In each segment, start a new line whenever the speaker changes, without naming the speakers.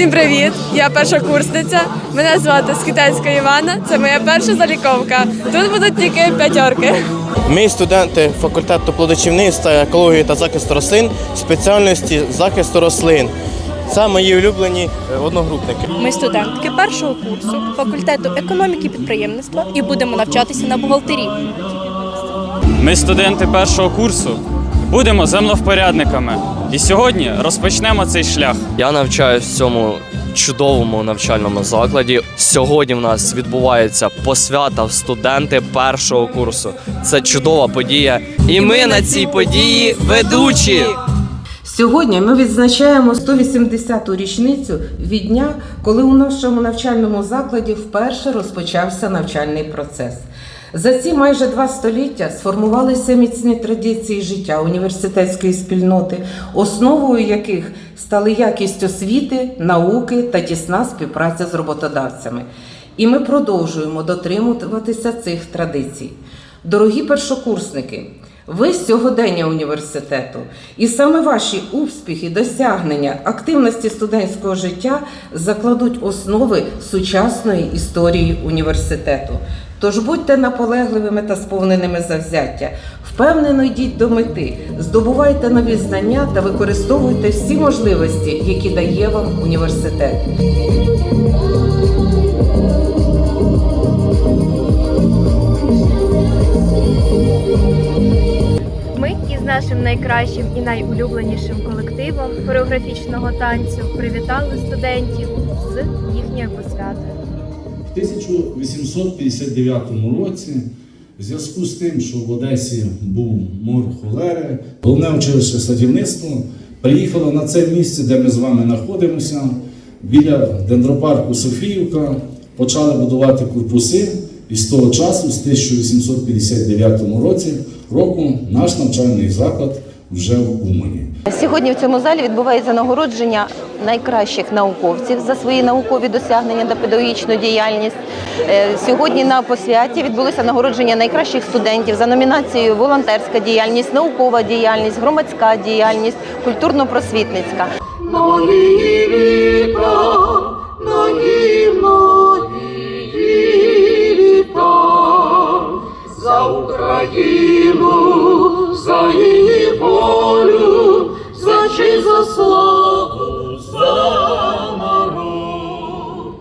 Всім привіт! Я першокурсниця. Мене звати Скитальська Івана. Це моя перша заліковка. Тут будуть тільки п'ятерки.
Ми студенти факультету плодочівництва, екології та захисту рослин спеціальності захисту рослин. Це мої улюблені е, одногрупники.
Ми студентки першого курсу факультету економіки і підприємництва і будемо навчатися на бухгалтерії.
Ми студенти першого курсу. Будемо землевпорядниками. І сьогодні розпочнемо цей шлях.
Я навчаюсь в цьому чудовому навчальному закладі. Сьогодні в нас відбувається посвята в студенти першого курсу. Це чудова подія. І ми на цій події ведучі.
Сьогодні ми відзначаємо 180-ту річницю від дня, коли у нашому навчальному закладі вперше розпочався навчальний процес. За ці майже два століття сформувалися міцні традиції життя університетської спільноти, основою яких стали якість освіти, науки та тісна співпраця з роботодавцями. І ми продовжуємо дотримуватися цих традицій. Дорогі першокурсники, ви сьогодення університету, і саме ваші успіхи, досягнення, активності студентського життя закладуть основи сучасної історії університету. Тож будьте наполегливими та сповненими завзяття. Впевнено йдіть до мети, здобувайте нові знання та використовуйте всі можливості, які дає вам університет.
Ми із нашим найкращим і найулюбленішим колективом хореографічного танцю привітали студентів з їхньою посвятою.
В 1859 році, в зв'язку з тим, що в Одесі був мор холери, головне училище садівництва приїхало на це місце, де ми з вами знаходимося, біля дендропарку Софіївка, почали будувати корпуси. І з того часу, з 1859 році, року, наш навчальний заклад вже в Умані.
Сьогодні в цьому залі відбувається нагородження найкращих науковців за свої наукові досягнення та педагогічну діяльність. Е, сьогодні на посвяті відбулося нагородження найкращих студентів за номінацією волонтерська діяльність, наукова діяльність, громадська діяльність, культурно-просвітницька.
За Україну, за її волю, за честь, за славу, за народ.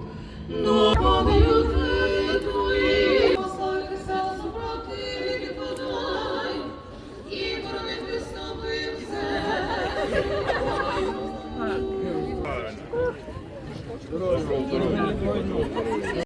Ну, подають ви твої, послали Христа і подай, і боронити слави. Здоров'я, здоров'я.